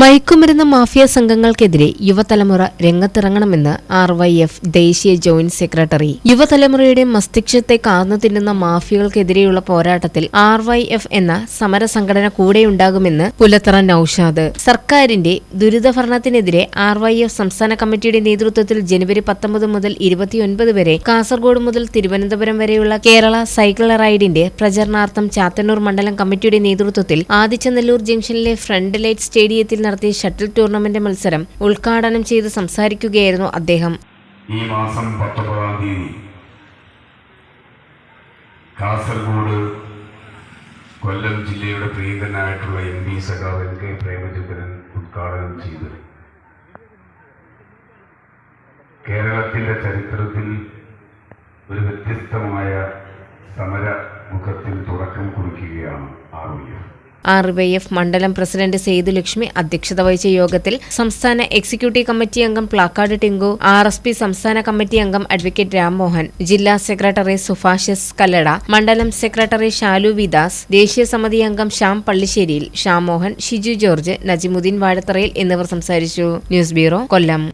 മയക്കുമരുന്ന് മാഫിയ സംഘങ്ങൾക്കെതിരെ യുവതലമുറ രംഗത്തിറങ്ങണമെന്ന് ആർ വൈ എഫ് ദേശീയ ജോയിന്റ് സെക്രട്ടറി. യുവതലമുറയുടെ മസ്തിഷ്കത്തെ കാർന്നു തിന്നുന്ന മാഫിയകൾക്കെതിരെയുള്ള പോരാട്ടത്തിൽ ആർ വൈ എഫ് എന്ന സമര സംഘടന കൂടെയുണ്ടാകുമെന്ന് പുലത്തറ നൌഷാദ്. സർക്കാരിന്റെ ദുരിതഭരണത്തിനെതിരെ ആർ വൈ എഫ് സംസ്ഥാന കമ്മിറ്റിയുടെ നേതൃത്വത്തിൽ ജനുവരി പത്തൊമ്പത് മുതൽ ഇരുപത്തിയൊൻപത് വരെ കാസർഗോഡ് മുതൽ തിരുവനന്തപുരം വരെയുള്ള കേരള സൈക്കിൾ റൈഡിന്റെ പ്രചരണാർത്ഥം ചാത്തന്നൂർ മണ്ഡലം കമ്മിറ്റിയുടെ നേതൃത്വത്തിൽ ആദിച്ചനെല്ലൂർ ജംഗ്ഷനിലെ ഫ്രണ്ട് ലൈറ്റ് സ്റ്റേഡിയത്തിൽ നടത്തിയ ഷട്ടിൽ ടൂർണമെന്റ് മത്സരം ഉദ്ഘാടനം ചെയ്ത് സംസാരിക്കുകയായിരുന്നു അദ്ദേഹം. ഈ മാസം പത്തൊമ്പതാം തീയതി കാസർഗോഡ് കൊല്ലം ജില്ലയുടെ പ്രിയങ്കനായിട്ടുള്ള എം പി സഖാവ് എൻ കെ പ്രേമചന്ദ്രൻ ഉദ്ഘാടനം ചെയ്ത്. കേരളത്തിന്റെ ചരിത്രത്തിൽ ഒരു വ്യത്യസ്തമായ സമര മുഖത്തിൽ തുടക്കം കുറിക്കുകയാണ് ആർ ആർ വൈ എഫ് മണ്ഡലം പ്രസിഡന്റ് സേതുലക്ഷ്മി അധ്യക്ഷത വഹിച്ച യോഗത്തിൽ സംസ്ഥാന എക്സിക്യൂട്ടീവ് കമ്മിറ്റി അംഗം Plakkad Tinku R S P സംസ്ഥാന കമ്മിറ്റി അംഗം അഡ്വക്കേറ്റ് രാംമോഹൻ ജില്ലാ സെക്രട്ടറി സുഭാഷിസ് കല്ലട മണ്ഡലം സെക്രട്ടറി ഷാലു വിദാസ് ദേശീയ സമിതി അംഗം ശ്യാം പള്ളിശ്ശേരിയിൽ ഷാമോഹൻ ഷിജു ജോർജ് നജിമുദ്ദീൻ വാഴത്തറയിൽ എന്നിവർ സംസാരിച്ചു. News bureau Kollam.